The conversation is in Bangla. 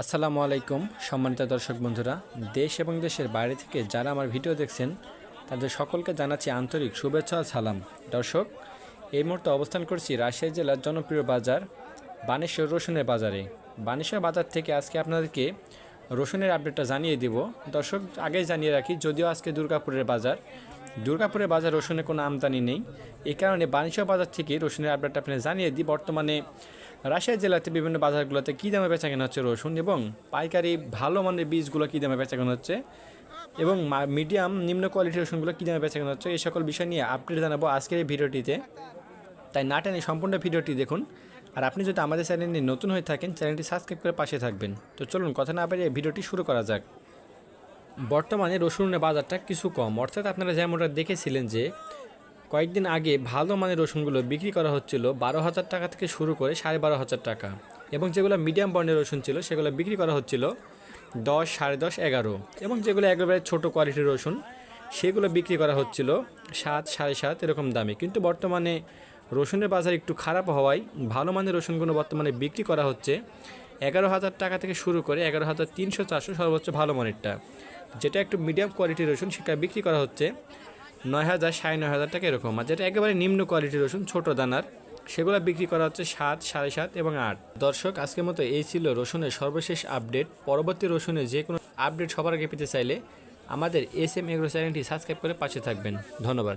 আসসালামু আলাইকুম, সম্মানিত দর্শক বন্ধুরা। দেশ এবং দেশের বাইরে থেকে যারা আমার ভিডিও দেখছেন, তাদের সকলকে জানাচ্ছি আন্তরিক শুভেচ্ছা সালাম। দর্শক, এই মুহূর্তে অবস্থান করছি রাজশাহী জেলার জনপ্রিয় বাজার, বানেশ্বর রসুনের বাজারে। বানেশ্বর বাজার থেকে আজকে আপনাদেরকে রসুনের আপডেটটা জানিয়ে দিব। দর্শক, আগেই জানিয়ে রাখি, যদিও আজকে দুর্গাপুরের বাজার দুর্গাপুরের বাজার রসুনের কোনো আমদানি নেই। এই কারণে বাণিজ্য বাজার থেকে রসুনের আপডেটটা আপনাদের জানিয়ে দিই। বর্তমানে রাজশাহী জেলাতে বিভিন্ন বাজারগুলোতে কী দামে বেচা কেনা হচ্ছে রসুন এবং পাইকারি ভালো মানের বীজগুলো কী দামে বেচা কেনা হচ্ছে? এবং মিডিয়াম নিম্ন কোয়ালিটির রসুনগুলো কী দামে বেচা কেনা হচ্ছে? এই সকল বিষয় নিয়ে আপডেট জানাব আজকের এই ভিডিওটিতে। তাই না টেনে সম্পূর্ণ ভিডিওটি দেখুন। আর আপনি যদি আমাদের চ্যানেলে নতুন হয়ে থাকেন, চ্যানেলটি সাবস্ক্রাইব করে পাশে থাকবেন। তো চলুন, কথা না বাড়িয়ে ভিডিওটি শুরু করা যাক। বর্তমানে রসুনের বাজারটা কিছু কম। অর্থাৎ আপনারা যেমনটা দেখেছিলেন যে কয়েকদিন আগে ভালো মানের রসুনগুলো বিক্রি করা হচ্ছিল বারো হাজার টাকা থেকে শুরু করে সাড়ে বারো হাজার টাকা। এবং যেগুলো মিডিয়াম বর্ণের রসুন ছিল, সেগুলো বিক্রি করা হচ্ছিল দশ, সাড়ে দশ, এগারো। এবং যেগুলো একেবারে ছোটো কোয়ালিটির রসুন, সেগুলো বিক্রি করা হচ্ছিল সাত, সাড়ে সাত, এরকম দামে। কিন্তু বর্তমানে রসুনের বাজার একটু খারাপ হওয়ায় ভালো মানের রসুনগুলো বর্তমানে বিক্রি করা হচ্ছে এগারো হাজার টাকা থেকে শুরু করে এগারো হাজার তিনশো, চারশো সর্বোচ্চ ভালো মানেরটা। যেটা একটু মিডিয়াম কোয়ালিটির রসুন, সেটা বিক্রি করা হচ্ছে নয় হাজার, সাড়ে নয় হাজার টাকা এরকম। আর যেটা একেবারে নিম্ন কোয়ালিটির রসুন, ছোট দানার, সেগুলো বিক্রি করা হচ্ছে সাত, সাড়ে সাত এবং আট। দর্শক, আজকের মতো এই ছিল রসুনের সর্বশেষ আপডেট। পরবর্তী রসুনের যে কোনো আপডেট সবার আগে পেতে চাইলে আমাদের এস এম এগ্রো চ্যানেলটি সাবস্ক্রাইব করে পাশে থাকবেন। ধন্যবাদ।